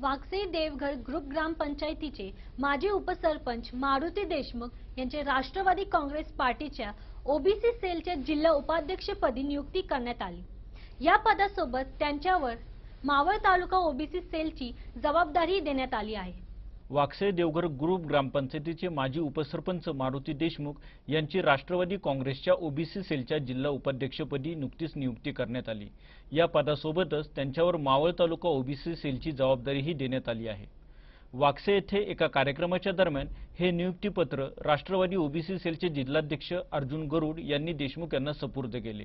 वाकसे देवघर group ग्रामपंचायतीचे माजी उपसरपंच मारुती देशमुख यांचे राष्ट्रवादी काँग्रेस पार्टीच्या ओबीसी सेलच्या जिल्हा उपाध्यक्षपदी नियुक्ती करण्यात आली. या पदासोबत त्यांच्यावर मावळ तालुका ओबीसी सेलची जबाबदारी देण्यात आली आहे. वाकसे देवघर ग्रुप ग्रामपंचायतीचे माजी उपसरपंच मारुती देशमुख यांची राष्ट्रवादी काँग्रेसच्या ओबीसी सेलच्या जिल्हा उपाध्यक्षपदी नुकतीच नियुक्ती करण्यात आली. या पदासोबतच त्यांच्यावर मावळ तालुका ओबीसी सेलची जबाबदारीही देण्यात आली आहे. वाक्से येथे एका कार्यक्रमाच्या दरम्यान हे नियुक्तीपत्र राष्ट्रवादी ओबीसी सेलचे जिल्हाध्यक्ष अर्जुन गरुड यांनी देशमुख यांना सुपूर्द केले.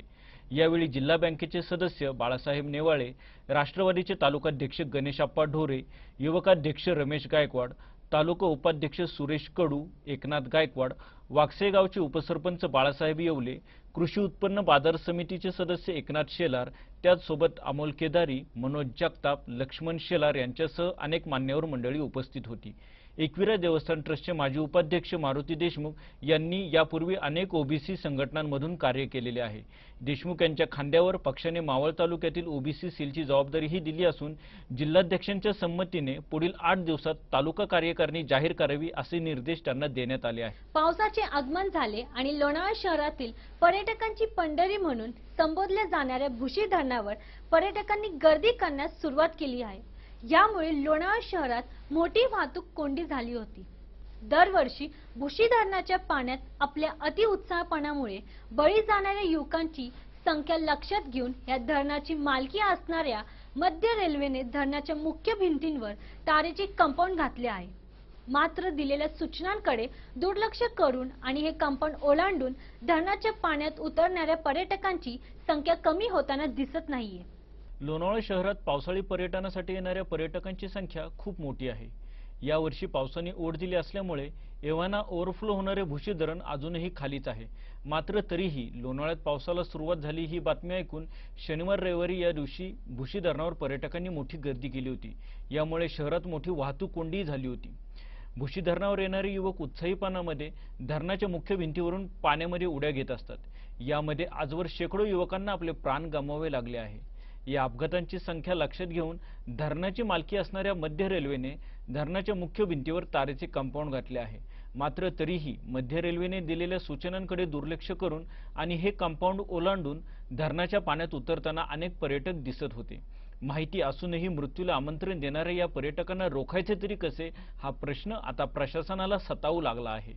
यावेळी जिल्हा बँकेचे सदस्य बाळासाहेब नेवाळे राष्ट्रवादीचे तालुकाध्यक्ष गणेशाप्पा ढोरे युवकाध्यक्ष रमेश गायकवाड तालुका उपाध्यक्ष सुरेश कडू एकनाथ गायकवाड वाक्सेगावचे उपसरपंच बाळासाहेब येवले कृषी उत्पन्न बाजार समितीचे सदस्य एकनाथ शेलार त्याचसोबत अमोल केदारी मनोज जगताप लक्ष्मण शेलार यांच्यासह अनेक मान्यवर मंडळी उपस्थित होती. एकविरा देवस्थान ट्रस्टचे माजी उपाध्यक्ष मारुती देशमुख यांनी यापूर्वी अनेक ओबीसी संघटनांमधून कार्य केलेले आहे. देशमुख यांच्या खांद्यावर पक्षाने मावळ तालुक्यातील ओबीसी सेलची जबाबदारीही दिली असून जिल्हाध्यक्षांच्या संमतीने पुढील आठ दिवसात तालुका कार्यकारिणी जाहीर करावी असे निर्देश त्यांना देण्यात आले आहेत पावसाचे आगमन झाले आणि लोणावळा शहरातील पर्यटकांची पंढरी म्हणून संबोधल्या जाणाऱ्या भुशी धरणावर पर्यटकांनी गर्दी करण्यास सुरुवात केली आहे. यामुळे लोणावळा शहरात मोठी वाहतूक कोंडी झाली होती. दरवर्षी भुशी धरणाच्या पाण्यात आपल्या अतिउत्साहपणामुळे बळी जाणाऱ्या युवकांची संख्या लक्षात घेऊन या धरणाची मालकी असणाऱ्या मध्य रेल्वेने धरणाच्या मुख्य भिंतींवर तारेचे कंपाऊंड घातले आहे. मात्र दिलेल्या सूचनांकडे दुर्लक्ष करून आणि हे कंपाऊंड ओलांडून धरणाच्या पाण्यात उतरणाऱ्या पर्यटकांची संख्या कमी होताना दिसत नाहीये. लोणावळा शहरात पावसाळी पर्यटनासाठी येणाऱ्या पर्यटकांची संख्या खूप मोठी आहे. यावर्षी पावसाने ओढ दिली असल्यामुळे एव्हाना ओव्हरफ्लो होणारे भुशी धरण अजूनही खालीच आहे. मात्र तरीही लोणावळ्यात पावसाला सुरुवात झाली ही बातमी ऐकून शनिवार रविवारी या दिवशी भुशी धरणावर पर्यटकांनी मोठी गर्दी केली होती. यामुळे शहरात मोठी वाहतूक कोंडीही झाली होती. भुशी धरणावर येणारे युवक उत्साहीपणामध्ये धरणाच्या मुख्य भिंतीवरून पाण्यामध्ये उड्या घेत असतात. यामध्ये आजवर शेकडो युवकांना आपले प्राण गमावे लागले आहे. या अपघातांची संख्या लक्षात घेऊन धरणाची मालकी असणाऱ्या मध्य रेल्वेने धरणाच्या मुख्य भिंतीवर तारेचे कंपाऊंड घातले आहे. मात्र तरीही मध्य रेल्वेने दिलेल्या सूचनांकडे दुर्लक्ष करून आणि हे कंपाऊंड ओलांडून धरणाच्या पाण्यात उतरताना अनेक पर्यटक दिसत होते. माहिती असूनही मृत्यूला आमंत्रण देणाऱ्या या पर्यटकांना रोखायचे तरी कसे हा प्रश्न आता प्रशासनाला सतावू लागला आहे.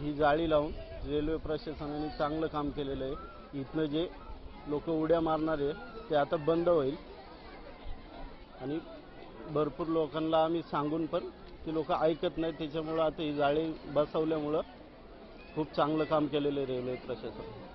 ही जाळी लावून रेल्वे प्रशासनाने चांगलं काम केलेलं आहे. इथनं जे लोक उड्या मारणारे ते आता बंद होईल. आणि भरपूर लोकांना आम्ही सांगून पण ते लोक ऐकत नाही त्याच्यामुळं आता ही जाळी बसवल्यामुळं खूप चांगलं काम केलेलं आहे रेल्वे प्रशासन.